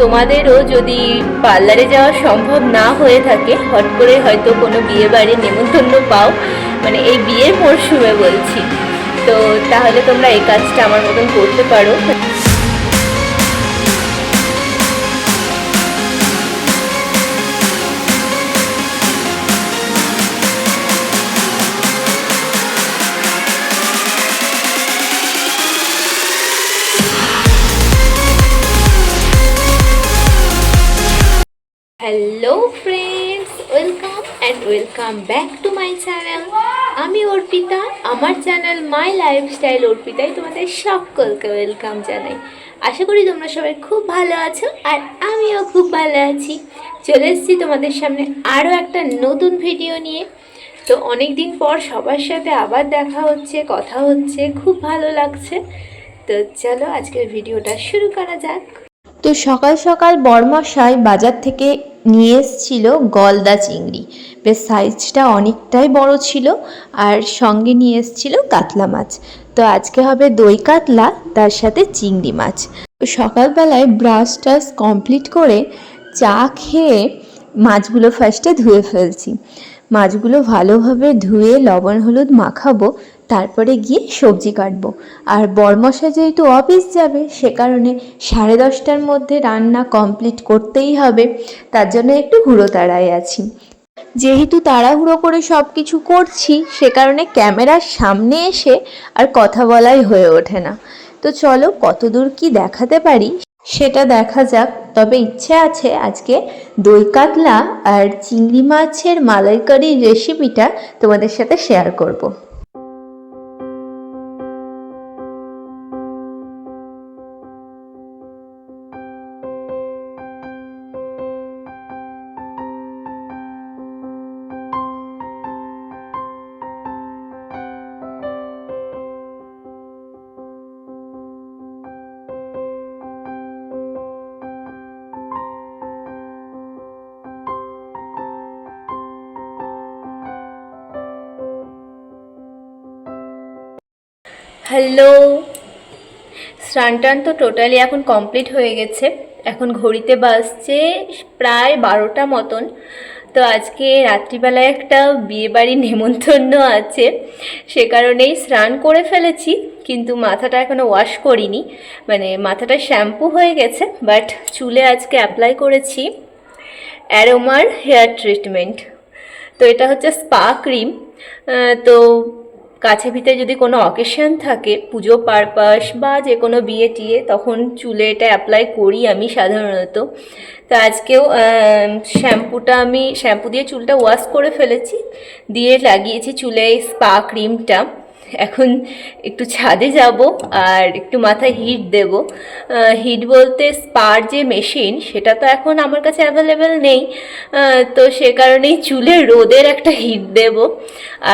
তোমাদেরও যদি পার্লারে যাওয়া সম্ভব না হয়ে থাকে, হট করে হয়তো কোনো বিয়ে বাড়ির নেমন্তন্ন পাও। মানে এই বিয়ের মরশুমে বলছি। তো তাহলে তোমরা এই কাজটা আমার মতন করতে পারো। Hello friends welcome and welcome back to my channel আমি অর্পিতা, আমার চ্যানেল মাই লাইফস্টাইল অর্পিতাই তোমাদের সকলকে ওয়েলকাম জানাই। আশা করি তোমরা সবাই খুব ভালো আছো আর আমিও খুব ভালো আছি। চলে এসেছি তোমাদের সামনে আরও একটা নতুন ভিডিও নিয়ে। তো অনেক দিন পর সবার সাথে আবার দেখা হচ্ছে, কথা হচ্ছে, খুব ভালো লাগছে। তো চলো আজকের ভিডিওটা শুরু করা যাক। তো সকাল সকাল বরমশাই বাজার থেকে নিয়ে এসছিল গলদা চিংড়ি। বেশ সাইজটা অনেকটাই বড় ছিল আর সঙ্গে নিয়ে এসছিল কাতলা মাছ। তো আজকে হবে দই কাতলা, তার সাথে চিংড়ি মাছ। তো সকালবেলায় ব্রাশ টাশ কমপ্লিট করে চা খেয়ে মাছগুলো ফার্স্টে ধুয়ে ফেলছি। মাছগুলো ভালোভাবে ধুয়ে লবণ, হলুদ মাখাবো, তারপরে গিয়ে সবজি কাটবো। আর বরমশা যেহেতু অফিস যাবে, সে কারণে সাড়ে দশটার মধ্যে রান্না কমপ্লিট করতেই হবে, তার জন্য একটু হুড়ো তাড়ায় আছি। যেহেতু তাড়াহুড়ো করে সব কিছু করছি, সে কারণে ক্যামেরার সামনে এসে আর কথা বলাই হয়ে ওঠে না। তো চলো কতদূর কি দেখাতে পারি সেটা দেখা যাক তবে ইচ্ছে আছে আজকে দই কাতলা আর চিংড়ি মাছের মালাইকারির রেসিপিটা তোমাদের সাথে শেয়ার করব। হ্যালো। স্নান টান তো টোটালি এখন কমপ্লিট হয়ে গেছে। এখন ঘড়িতে বাজছে প্রায় বারোটা মতন। তো আজকে রাত্রিবেলায় একটা বিয়েবাড়ির নেমন্তন্ন আছে। সে কারণেই স্নান করে ফেলেছি, কিন্তু মাথাটা এখনও ওয়াশ করিনি। মানে মাথাটা শ্যাম্পু হয়ে গেছে বাট চুলে আজকে অ্যাপ্লাই করেছি অ্যারোমার হেয়ার ট্রিটমেন্ট তো এটা হচ্ছে স্পা ক্রিম তো কাছে ভিতরে যদি কোনো অকেশন থাকে, পুজো পারপাস বা যে কোনো বিয়ে টিয়ে, তখন চুলে এটা অ্যাপ্লাই করি আমি সাধারণত। তো আজকেও শ্যাম্পুটা আমি, শ্যাম্পু দিয়ে চুলটা ওয়াশ করে ফেলেছি। দিয়ে লাগিয়েছি চুলে স্পা ক্রিমটা এখন একটু ছাদে যাব আর একটু মাথায় হিট দেব। হিট বলতে স্পার যে মেশিন, সেটা তো এখন আমার কাছে অ্যাভেলেবেল নেই। তো সে কারণেই চুলে রোদের একটা হিট দেব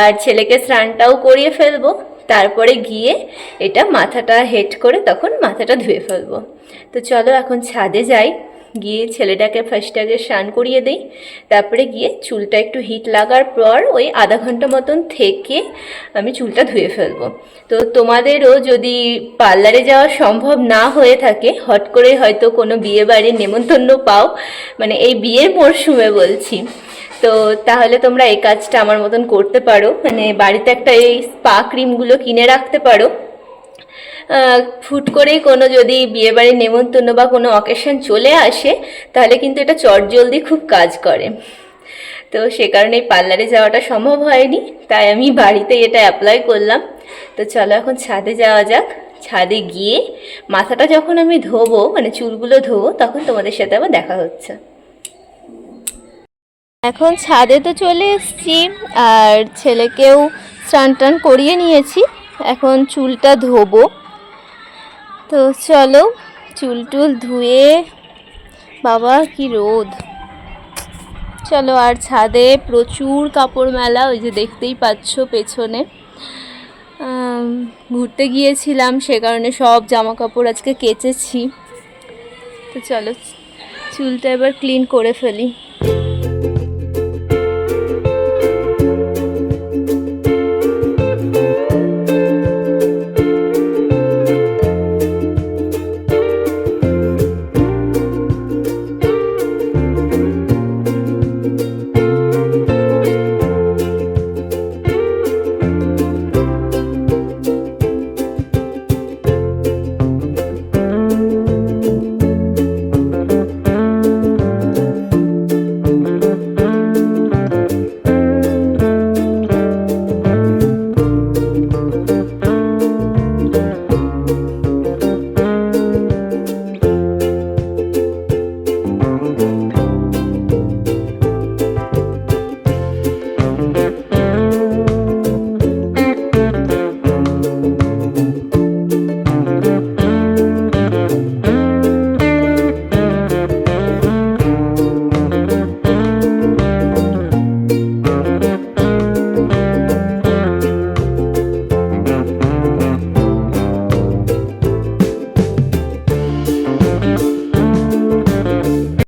আর ছেলেকে স্নানটাও করিয়ে ফেলব। তারপরে গিয়ে এটা মাথাটা হেড করে তখন মাথাটা ধুয়ে ফেলব। তো চলো এখন ছাদে যাই। গিয়ে ছেলেটাকে ফার্স্ট আগে স্নান করিয়ে দিই। তারপরে গিয়ে চুলটা একটু হিট লাগার পর ওই আধা ঘণ্টা মতন থেকে আমি চুলটা ধুয়ে ফেলব। তো তোমাদেরও যদি পার্লারে যাওয়া সম্ভব না হয়ে থাকে, হট করে হয়তো কোনো বিয়ে বাড়ির নেমন্তন্ন পাও মানে এই বিয়ের মরশুমে বলছি। তো তাহলে তোমরা এই কাজটা আমার মতন করতে পারো। মানে বাড়িতে একটা এই স্পা ক্রিমগুলো কিনে রাখতে পারো। ফুট করেই কোনো যদি বিয়েবাড়ির নেমন্তন্ন বা কোনো অকেশন চলে আসে, তাহলে কিন্তু এটা চটজলদি খুব কাজ করে। তো সে কারণে পার্লারে যাওয়াটা সম্ভব হয়নি, তাই আমি বাড়িতে এটা অ্যাপ্লাই করলাম। তো চলো এখন ছাদে যাওয়া যাক। ছাদে গিয়ে মাথাটা যখন আমি ধোবো মানে চুলগুলো ধোবো, তখন তোমাদের সাথে আবার দেখা হচ্ছে। এখন ছাদে তো চলে এসেছি, আর ছেলেকেও স্নান টান করিয়ে নিয়েছি। এখন চুলটা ধোবো। তো চলো চুল টুল ধুয়ে, বাবা কি রোদ। চলো আর ছাদে প্রচুর কাপড় মেলা, ওই যে দেখতেই পাচ্ছ পেছনে। ঘুরতে গিয়েছিলাম, সে কারণে সব জামা কাপড় আজকে কেচেছি। তো চলো চুলটা এবার ক্লিন করে ফেলি।